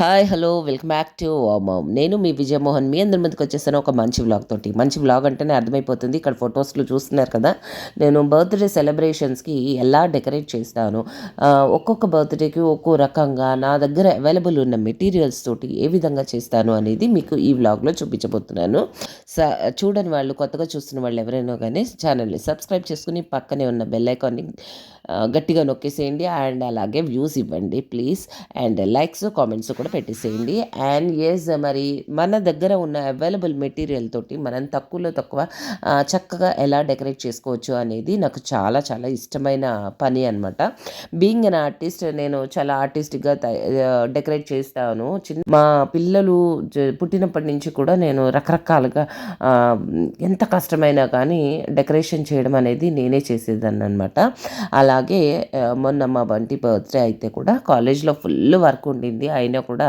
Hi hello welcome back to mom నేను మీ విజయమోహన్. మీ అందరి ముందుకు వచ్చేసాను ఒక మంచి వ్లాగ్ తోటి. మంచి వ్లాగ్ అంటేనే అర్థమైపోతుంది. ఇక్కడ ఫొటోస్లో చూస్తున్నారు కదా. నేను బర్త్డే సెలబ్రేషన్స్కి ఎలా డెకరేట్ చేస్తాను? ఒక్కొక్క బర్త్డేకి ఒక్కో రకంగా నా దగ్గర అవైలబుల్ ఉన్న మెటీరియల్స్ తోటి ఏ విధంగా చేస్తాను అనేది మీకు ఈ వ్లాగ్లో చూపించబోతున్నాను. స చూడని వాళ్ళు కొత్తగా చూస్తున్న వాళ్ళు ఎవరైనా కానీ ఛానల్ని సబ్స్క్రైబ్ చేసుకుని పక్కనే ఉన్న బెల్ ఐకాన్ని గట్టిగా నొక్కేసేయండి. అండ్ అలాగే వ్యూస్ ఇవ్వండి ప్లీజ్ అండ్ లైక్స్ కామెంట్స్ కూడా పెట్టేసేయండి. అండ్ ఎస్ మరి మన దగ్గర ఉన్న అవైలబుల్ మెటీరియల్ తోటి మనం తక్కువలో తక్కువ చక్కగా ఎలా డెకరేట్ చేసుకోవచ్చు అనేది నాకు చాలా చాలా ఇష్టమైన పని అనమాట బీయింగ్ అన్ ఆర్టిస్ట్ నేను చాలా ఆర్టిస్ట్గా డెకరేట్ చేస్తాను. చిన్న మా పిల్లలు పుట్టినప్పటి నుంచి కూడా నేను రకరకాలుగా ఎంత కష్టమైనా కానీ డెకరేషన్ చేయడం అనేది నేనే చేసేదాన్ని అనమాట అలాగే మొన్న మా బంటి బర్త్డే అయితే కూడా కాలేజ్లో ఫుల్ వర్క్ ఉండింది. అయినా కూడా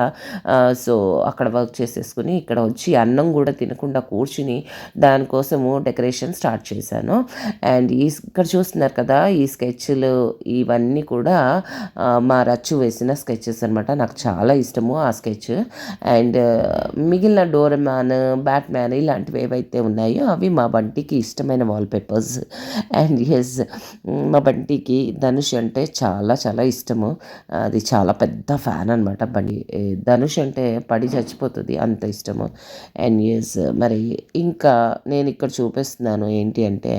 సో అక్కడ వర్క్ చేసేసుకుని ఇక్కడ వచ్చి అన్నం కూడా తినకుండా కూర్చుని దానికోసము డెకరేషన్ స్టార్ట్ చేశాను. అండ్ ఈ ఇక్కడ చూస్తున్నారు కదా ఈ స్కెచ్లు ఇవన్నీ కూడా మా రచ్చు వేసిన స్కెచెస్ అనమాట నాకు చాలా ఇష్టము ఆ స్కెచ్. అండ్ మిగిలిన డోరమ్యాన్ బ్యాట్మ్యాన్ ఇలాంటివి ఏవైతే ఉన్నాయో అవి మా బంటికి ఇష్టమైన వాల్పేపర్స్ అండ్ ఎస్ మా బంటికి ధనుష్ అంటే చాలా చాలా ఇష్టము. అది చాలా పెద్ద ఫ్యాన్ అనమాట బండి. ధనుష్ అంటే పడి చచ్చిపోతుంది అంత ఇష్టము. అండ్ ఎస్ మరి ఇంకా నేను ఇక్కడ చూపిస్తున్నాను ఏంటి అంటే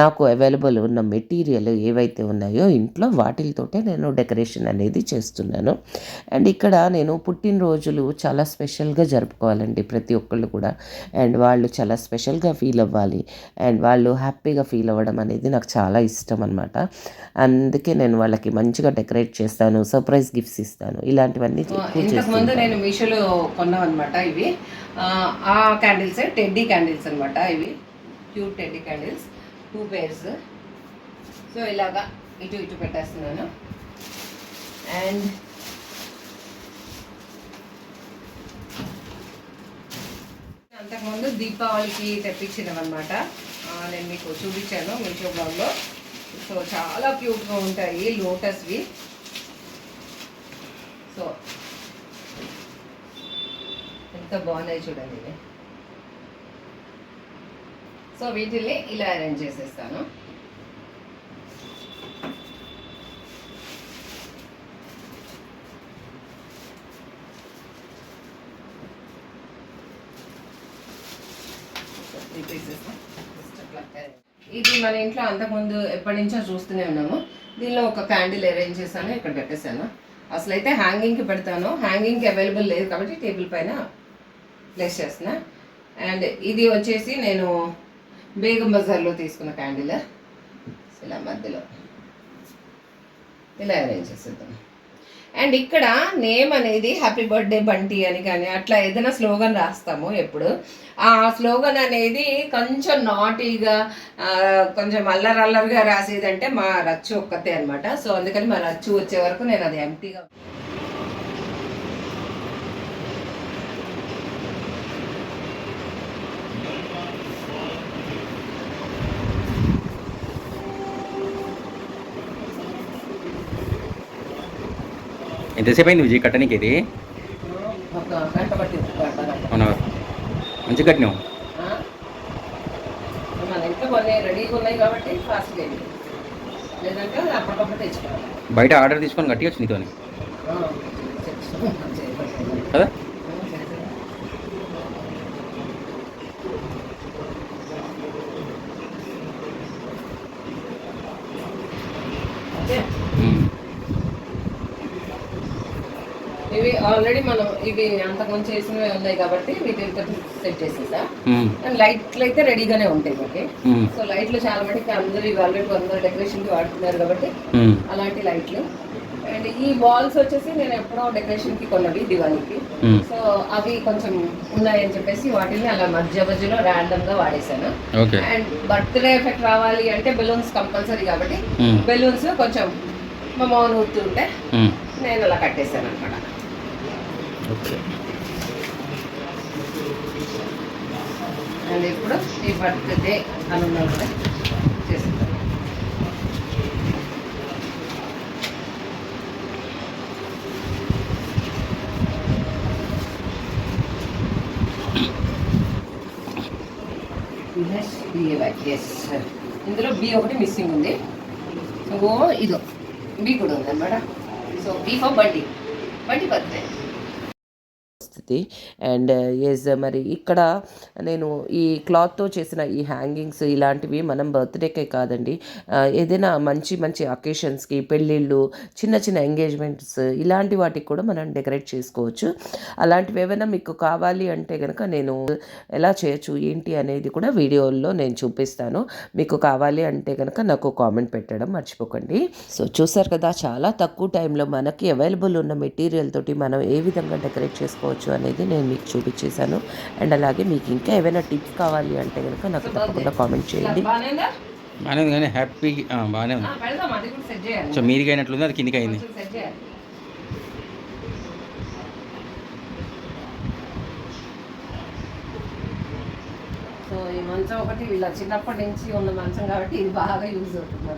నాకు అవైలబుల్ ఉన్న మెటీరియల్ ఏవైతే ఉన్నాయో ఇంట్లో వాటితోటే నేను డెకరేషన్ అనేది చేస్తున్నాను. అండ్ ఇక్కడ నేను పుట్టినరోజులు చాలా స్పెషల్గా జరుపుకోవాలండి ప్రతి ఒక్కళ్ళు కూడా. అండ్ వాళ్ళు చాలా స్పెషల్గా ఫీల్ అవ్వాలి. అండ్ వాళ్ళు హ్యాపీగా ఫీల్ అవ్వడం అనేది నాకు చాలా ఇష్టం అనమాట అందుకే నేను వాళ్ళకి మంచిగా డెకరేట్ చేస్తాను సర్ప్రైజ్ గిఫ్ట్స్ ఇస్తాను. ఇలాంటివన్నీ ఇంతకుముందు ముందు నేను మీషోలో కొన్నాం అనమాట ఇవి. ఆ, క్యాండిల్స్ టెడ్డీ క్యాండిల్స్ అనమాట ఇవి. Cute teddy candles two pairs so ఇలాగా ఇటు ఇటు పెట్టేస్తున్నాను. అండ్ అంతకుముందు దీపావళికి తెప్పించినవన్నమాట. అనమాట నేను మీకు చూపించాను మీషో బ్లాగ్లో. సో చాలా క్యూట్గా ఉంటాయి లోటస్వి. సో ఎంత బాగున్నాయి చూడండి ఇవి. సో వీటిల్ని ఇలా అరేంజ్ చేసేస్తాను. ఇది మన ఇంట్లో అంతకుముందు ఎప్పటి నుంచో చూస్తూనే ఉన్నాము. దీనిలో ఒక క్యాండిల్ అరేంజ్ చేశాను ఇక్కడ పెట్టేశాను. అసలు అయితే హ్యాంగింగ్కి పెడతాను. హ్యాంగింగ్కి అవైలబుల్ లేదు కాబట్టి టేబుల్ పైన ప్లేస్ చేసిన అండ్ ఇది వచ్చేసి నేను బేగం బజార్లో తీసుకున్న క్యాండిల్ ఇలా మధ్యలో. ఇలా అరేంజ్ చేసేద్దాం. అండ్ ఇక్కడ నేమ్ అనేది హ్యాపీ బర్త్డే బంటి అని కానీ అట్లా ఏదైనా స్లోగన్ రాస్తాము ఎప్పుడు. ఆ స్లోగన్ అనేది కొంచెం నాటీగా కొంచెం అల్లరల్లరిగా రాసేదంటే మా రచ్చు ఒక్కతే అనమాట సో అందుకని మా రచ్చు వచ్చే వరకు నేను అది ఎంటీగా ఎంతసేపు అయింది విజయ్ కట్టడానికి ఇది అవునా? మంచి కట్టినావు. అప్పటికప్పుడు తెచ్చుకోవాలి. బయట ఆర్డర్ తీసుకొని కట్టి నీతోని. ఆ, తెచ్చుకోవాలి. కదా అదే ఉమ్. ఇవి ఆల్రెడీ మనం ఇవి అంతకుముందు చేసినవి ఉన్నాయి కాబట్టి వీటితో సెట్ చేసేసా ఉమ్. అండ్ లైట్లు అయితే రెడీగానే ఉంటాయి మనకి. సో లైట్లు చాలా మటుకు అందరూ ఇవి ఆల్రెడీ అందరూ డెకరేషన్కి వాడుతున్నారు కాబట్టి ఉమ్. అలాంటి లైట్లు అండ్ ఈ వాల్స్ వచ్చేసి నేను ఎప్పుడో డెకరేషన్కి కొన్నవి దివాళీకి. సో అవి కొంచెం ఉన్నాయని చెప్పేసి వాటిని అలా మధ్య మధ్యలో ర్యాండమ్గా వాడేశాను ఓకే అండ్ బర్త్డే ఎఫెక్ట్ రావాలి అంటే బెలూన్స్ కంపల్సరీ కాబట్టి. బెలూన్స్ కొంచెం మా మౌన్ ఊరుతుంటే ఉమ్. నేను అలా కట్టేశాను అనమాట ఓకే. అండ్ ఇప్పుడు ఈ బర్త్డే అనున్నాం కూడా చేస్తాం ఇందులో బి ఒకటి మిస్సింగ్ ఉంది. సో ఇదో బి కూడా ఉంది అనమాట సో బి ఫర్ బండి బండి బర్త్డే పరిస్థితి. అండ్ ఎస్ uh, మరి ఇక్కడ నేను ఈ క్లాత్తో చేసిన ఈ హ్యాంగింగ్స్ ఇలాంటివి మనం బర్త్డేకే కాదండి. ఏదైనా మంచి మంచి అకేషన్స్కి పెళ్ళిళ్ళు చిన్న చిన్న ఎంగేజ్మెంట్స్ ఇలాంటి వాటికి కూడా మనం డెకరేట్ చేసుకోవచ్చు. అలాంటివి ఏమైనా మీకు కావాలి అంటే కనుక నేను ఎలా చేయొచ్చు ఏంటి అనేది కూడా వీడియోల్లో నేను చూపిస్తాను. మీకు కావాలి అంటే కనుక నాకు కామెంట్ పెట్టడం మర్చిపోకండి. సో చూసారు కదా చాలా తక్కువ టైంలో మనకి అవైలబుల్ ఉన్న మెటీరియల్ తోటి మనం ఏ విధంగా డెకరేట్ చేసుకోవచ్చు అనేది నేను మీకు చూపించేశాను. అండ్ అలాగే మీకు ఇంకా ఏమైనా టిప్స్ కావాలి అంటే కనుక నాకు తప్పకుండా కామెంట్ చేయండి. బాగానే ఉందా కానీ హ్యాపీ బాగానే ఉంది. పెడదాం అది కూడా సెట్ చేయాలి. సో మీదికి అయినట్లుంది అది కిందికి అయింది. కొంచెం సెట్ చేయాలి. సో ఈ మంచం ఒకటి వీళ్ళ చిన్నప్పటి నుంచి ఉన్న మంచం కాబట్టి ఇది బాగా యూజ్ అవుతుంది.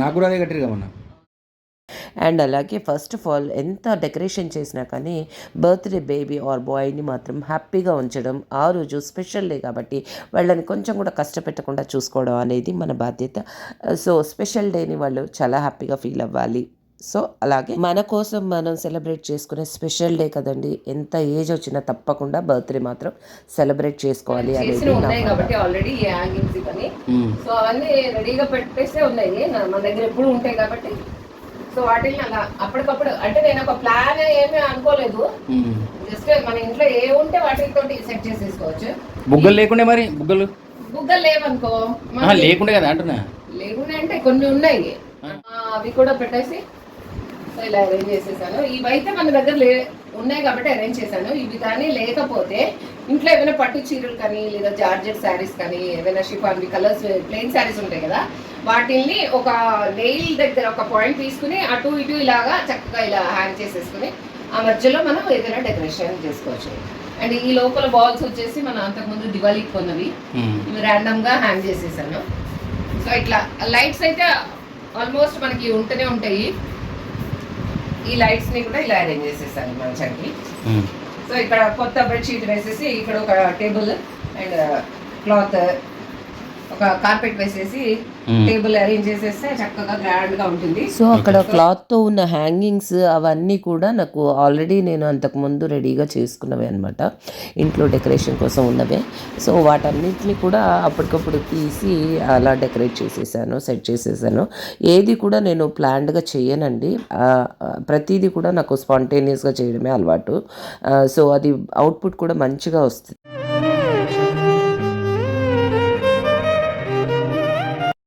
నాకు కూడా అదే కట్టిరు మొన్న. అండ్ అలాగే ఫస్ట్ ఆఫ్ ఆల్ ఎంత డెకరేషన్ చేసినా కానీ బర్త్డే బేబీ ఆర్ బాయ్ని మాత్రం హ్యాపీగా ఉంచడం ఆ రోజు స్పెషల్ డే కాబట్టి వాళ్ళని కొంచెం కూడా కష్టపెట్టకుండా చూసుకోవడం అనేది మన బాధ్యత సో స్పెషల్ డేని వాళ్ళు చాలా హ్యాపీగా ఫీల్ అవ్వాలి సో అలాగే మన కోసం మనం సెలబ్రేట్ చేసుకునే స్పెషల్ డే కదండి ఎంత ఏజ్ వచ్చినా తప్పకుండా బర్త్డే మాత్రం సెలబ్రేట్ చేసుకోవాలి అనేది. కాబట్టి ఆల్రెడీ ఇవన్నీ. సో అవన్నీ రెడీగా పెట్టేసే ఉన్నాయి నా- మన దగ్గర ఎప్పుడు ఉంటాయి కాబట్టి సో వాటిని అలా అప్పటికప్పుడు అంటే నేను ఒక ప్లాన్ ఏమీ అనుకోలేదు. జస్ట్ మన ఇంట్లో ఏ ఉంటే వాటితో సెట్ చేసేసుకోవచ్చు బుగ్గలు లేకుండే మరి? బుగ్గలు? బుగ్గలు లేవనుకో లేకుండే కదా అంటున్నా. లేకుండా అంటే కొన్ని ఉన్నాయి. అవి కూడా పెట్టేసి సో ఇలా అరేంజ్ చేసేసాను. ఇవైతే మన దగ్గర లే ఉన్నాయి కాబట్టి అరేంజ్ చేశాను. ఇవి కానీ లేకపోతే ఇంట్లో ఏమైనా పట్టు చీరలు కానీ లేదా జార్జెట్ శారీస్ కానీ ఏమైనా షిఫాన్ కలర్స్ ప్లెయిన్ శారీస్ ఉంటాయి కదా వాటిల్ని ఒక నెయిల్ దగ్గర ఒక పాయింట్ తీసుకుని అటు ఇటు ఇలాగా చక్కగా ఇలా హ్యాంగ్ చేసేసుకుని ఆ మధ్యలో మనం ఏదైనా డెకరేషన్ చేసుకోవచ్చు. అండ్ ఈ లోపల బాల్స్ వచ్చేసి మనం అంతకుముందు దివాళీకి కొన్నవి. ర్యాండమ్గా హ్యాంగ్ చేసేసాను. సో ఇట్లా లైట్స్ అయితే ఆల్మోస్ట్ మనకి ఉంటూనే ఉంటాయి. ఈ లైట్స్ని కూడా ఇలా అరేంజ్ చేసేసాను మంచానికి. సో ఇక్కడ కొత్త బెడ్షీట్ వేసేసి ఇక్కడ ఒక టేబుల్ అండ్ క్లాత్ ఒక కార్పెట్ వేసేసి. టేబుల్ అరేంజ్ చేసేస్తే చక్కగా గ్రాండ్గా ఉంటుంది. సో అక్కడ క్లాత్తో ఉన్న హ్యాంగింగ్స్ అవన్నీ కూడా నాకు ఆల్రెడీ నేను అంతకుముందు రెడీగా చేసుకున్నవే అనమాట ఇంట్లో డెకరేషన్ కోసం ఉన్నవే. సో వాటన్నిటిని కూడా అప్పటికప్పుడు తీసి అలా డెకరేట్ చేసేసాను సెట్ చేసేసాను. ఏది కూడా నేను ప్లాన్డ్గా చేయనండి. ప్రతిదీ కూడా నాకు స్పాంటేనియస్గా చేయడమే అలవాటు. సో అది అవుట్పుట్ కూడా మంచిగా వస్తుంది.